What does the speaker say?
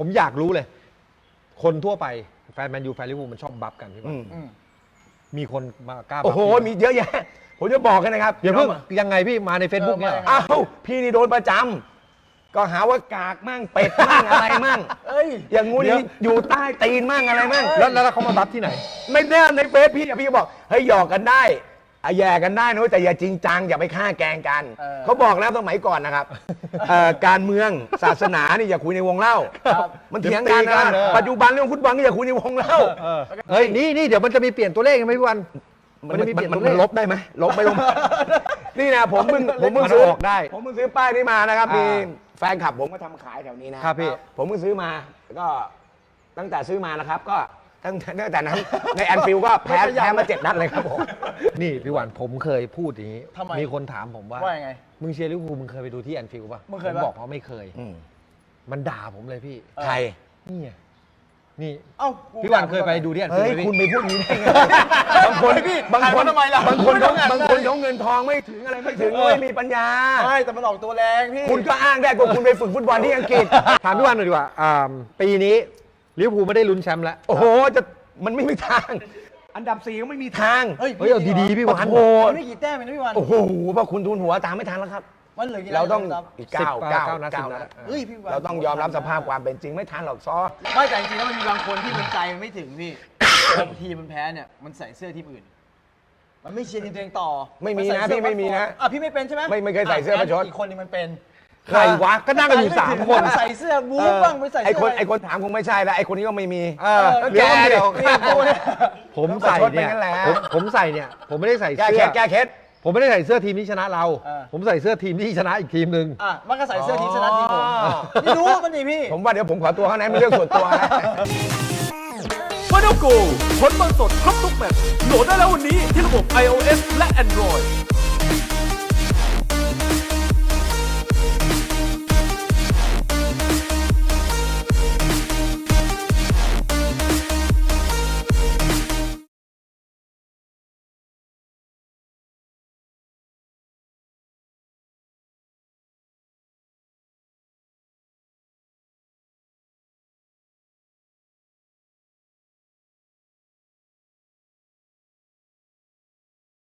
ผมอยากรู้เลย คนทั่วไปแฟนแมนยูแฟนลิเวอร์พูลมันชอบบัฟกันพี่บออืลมอืมมีคนมากล้าบัฟโอ้โห พี่มีเยอะแยะ ผมจะบอกกันนะครับเดี๋ยวเพิ่งน้องยังไงพี่มาใน Facebook เนี่ยเหรอเออมาอ้าวพี่นี่โดนประจำก็หาว่ากากมั่งเป็ดมั่งอะไรมั่ง เอ้ย อย่างงู้นอย่างนี้อยู่ใต้ตีนมั่งอะไรมั่งแล้วแล้วเขามาบัฟที่ไหน ไม่แน่ในเฟซพี่อะพี่ก็บอกเฮ้ยหยอกกันได้ อะแย่กันได้นะเว้ยแต่อย่าจริงจังอย่าไปฆ่าแกล้งกันเออ เขาบอกแล้วสมัยก่อนนะครับเอ่อการเมืองศาสนานี่อย่าคุยในวงเล่าครับมันเถียงกันเดี๋ยวตีกันะนเออ ปัจจุบันเรื่องฟุตบอลก็อย่าคุยในวงเล่าเออเฮ้ยนี่นี่เดี๋ยวมันจะมีเปลี่ยนตัวเลขไหมพี่วันมันจะมีเปลี่ยนมัตัวเลข ลบได้ไหมลบไม่ลบนี่นะผมเพิ่งผมเพิ่งมันซื้อออกได้ผมเพิ่งซื้อป้ายนี้มานะครับอ่ามีมีแฟนคลับผมก็ทำขายแถวนี้นะครับพี่ ผมเพิ่งซื้อมาก็ตั้งแต่ซื้อมานะครับ ก็ตั้งตั้งแต่นั้นในแอนฟิลก็แพ้ไม่ขยับแพ้มาเจ็ดนัดเลยครับผม นี่พี่วันผมเคยพูดอย่างนี้ ทำไม มีคนถามผมว่า ว่ายังไง มึงเชียร์ลิเวอร์พูลมึงเคยไปดูที่แอนฟิลด์ป่ะมึงเคยผปะบอกว่าไม่เคยมันด่าผมเลยพี่เออใคร นี่ไงนี่ เอ้ากูพี่วันเคยไปดูที่แอนฟิลเฮ้ยด์ไหมคุณพี่ไปพูดอย่างนี้ได้ไง บางคนพี่บางคนถ่ายมาทำไมล่ะบางคนไม่ต้เขาองอ่าน บางคนเขาเงินทองไม่ถึงอะไรไม่ถึงไม่มีปัญญาใช่แต่มันออกตัวแรงพี่ คุณก็อ้างได้ว่าคุณไปฝึกฟุตบอลที่อังกฤษ ถามพี่วันหน่อยดีกว่าอ่าปีนี้ลิเวอร์พูลไม่ได้ลุ้นแชมป์แล้ว โอ้โห จะมันไม่มีทาง อันดับสี่ก็ไม่มีทาง เฮ้ยเฮ้ยเอาดีๆพี่วันโอ้โห มันไม่กี่แต้มเองนะพี่วันโอ้โหพอคุณทุนหัวตามไม่ทันแล้วครับ มันเหลือกี่เราต้องนัดครับอีกสิบเก้าเก้าเก้าเก้านัดเก้าสิบนันัดดเฮ้ยพี่วันเราต้องยอมรับสภาพความเป็นจริงไม่ทันหรอกซอ ไม่แต่จริงๆแล้วมันมีบางคนที่มันใจมันไม่ถึงพี่บางทีมมันแพ้เนี่ยมันใส่เสื้อทีมอื่น มันไม่เชียร์ทีมตัวเองต่อไม่มีนะใส่เสื้อพี่ไม่มีนะอะพี่ไม่เป็นใช่ไหมไม่ไม่เคยใส่เสื้อประชด อีกคนนึงมันเป็น ใครวะก็นั่งกันอยู่สามคนใส่เสื้อบู๊บ้างไม่ใส่ไอเสื้คนะรไอคนถามคงไม่ใช่แล้วไอคนนี้ก็ไม่มีเออเออเดี๋ยวแกเดี๋ยวเนี่ยกูเนี่ยผมใส่เนี่ยประชดไปงั้นแหละผมผมใส่เนี่ย ผมไม่ได้ใส่แก้เสื้เคอล็ดแก้เคล็ดผมไม่ได้ใส่เสื้อทีมที่ชนะเราเออผมใส่เสื้อทีมที่ชนะอีกทีมหนึ่งอะมันก็ใส่เสื้อทีมชนะทีมผมอ๋อไม่รู้มันนี่พี่ ผมว่าเดี๋ยวผมขอตัวข้างในเป็นเรื่องส่วนตัวนะ f i n a l Go ผลบอลสดครบทุกแมตช์โหลดได้แล้ววันนี้ที่ระบบ iOS และ Android